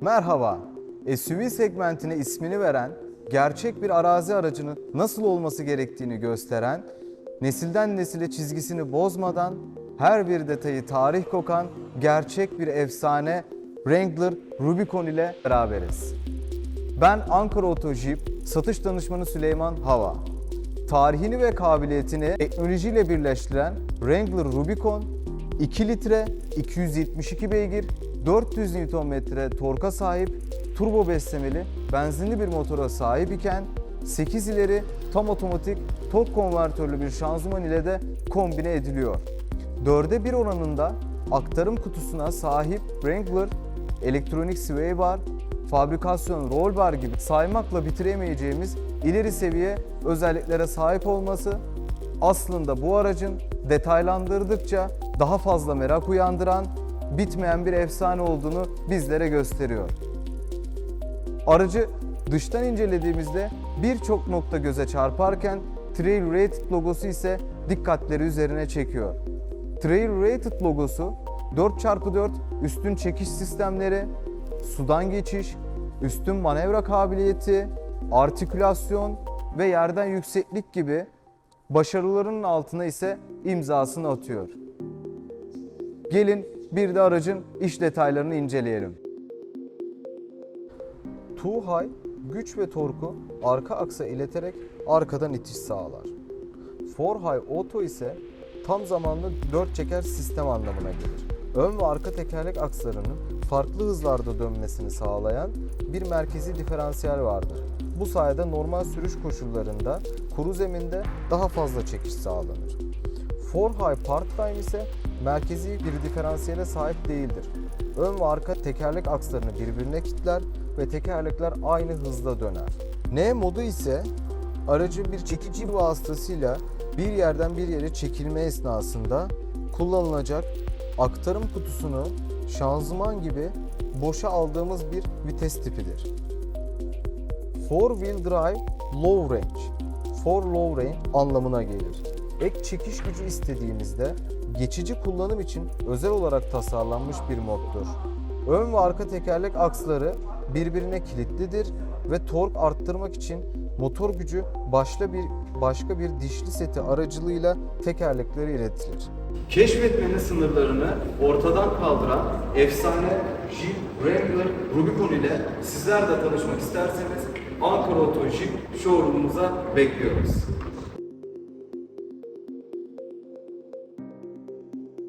Merhaba. SUV segmentine ismini veren, gerçek bir arazi aracının nasıl olması gerektiğini gösteren, nesilden nesile çizgisini bozmadan, her bir detayı tarih kokan gerçek bir efsane Wrangler Rubicon ile beraberiz. Ben Ankara Oto Jeep satış danışmanı Süleyman Hava. Tarihini ve kabiliyetini teknolojiyle birleştiren Wrangler Rubicon 2 litre 272 beygir 400 Nm torka sahip turbo beslemeli benzinli bir motora sahip iken 8 ileri tam otomatik tork konvertörlü bir şanzıman ile de kombine ediliyor. 4'e 1 oranında aktarım kutusuna sahip Wrangler elektronik sway bar, fabrikasyon roll bar gibi saymakla bitiremeyeceğimiz ileri seviye özelliklere sahip olması aslında bu aracın detaylandırdıkça daha fazla merak uyandıran, bitmeyen bir efsane olduğunu bizlere gösteriyor. Aracı dıştan incelediğimizde birçok nokta göze çarparken Trail Rated logosu ise dikkatleri üzerine çekiyor. Trail Rated logosu 4x4 üstün çekiş sistemleri, sudan geçiş, üstün manevra kabiliyeti, artikülasyon ve yerden yükseklik gibi başarılarının altına ise imzasını atıyor. Gelin bir de aracın iş detaylarını inceleyelim. High güç ve torku arka aksa ileterek arkadan itiş sağlar. Four High Auto ise tam zamanlı 4 çeker sistem anlamına gelir. Ön ve arka tekerlek akslarının farklı hızlarda dönmesini sağlayan bir merkezi diferansiyel vardır. Bu sayede normal sürüş koşullarında kuru zeminde daha fazla çekiş sağlanır. Four High Part-Time ise merkezi bir diferansiyele sahip değildir. Ön ve arka tekerlek akslarını birbirine kilitler ve tekerlekler aynı hızda döner. N modu ise aracın bir çekici vasıtasıyla bir yerden bir yere çekilme esnasında kullanılacak aktarım kutusunu şanzıman gibi boşa aldığımız bir vites tipidir. Four Wheel Drive Low Range, For Low Range anlamına gelir. Ek çekiş gücü istediğimizde geçici kullanım için özel olarak tasarlanmış bir moddur. Ön ve arka tekerlek aksları birbirine kilitlidir ve tork arttırmak için motor gücü başka bir başka bir dişli seti aracılığıyla tekerleklere iletilir. Keşfetmenin sınırlarını ortadan kaldıran efsane Jeep Wrangler Rubicon ile sizler de tanışmak isterseniz Ankara Oto Jeep showroom'umuza bekliyoruz.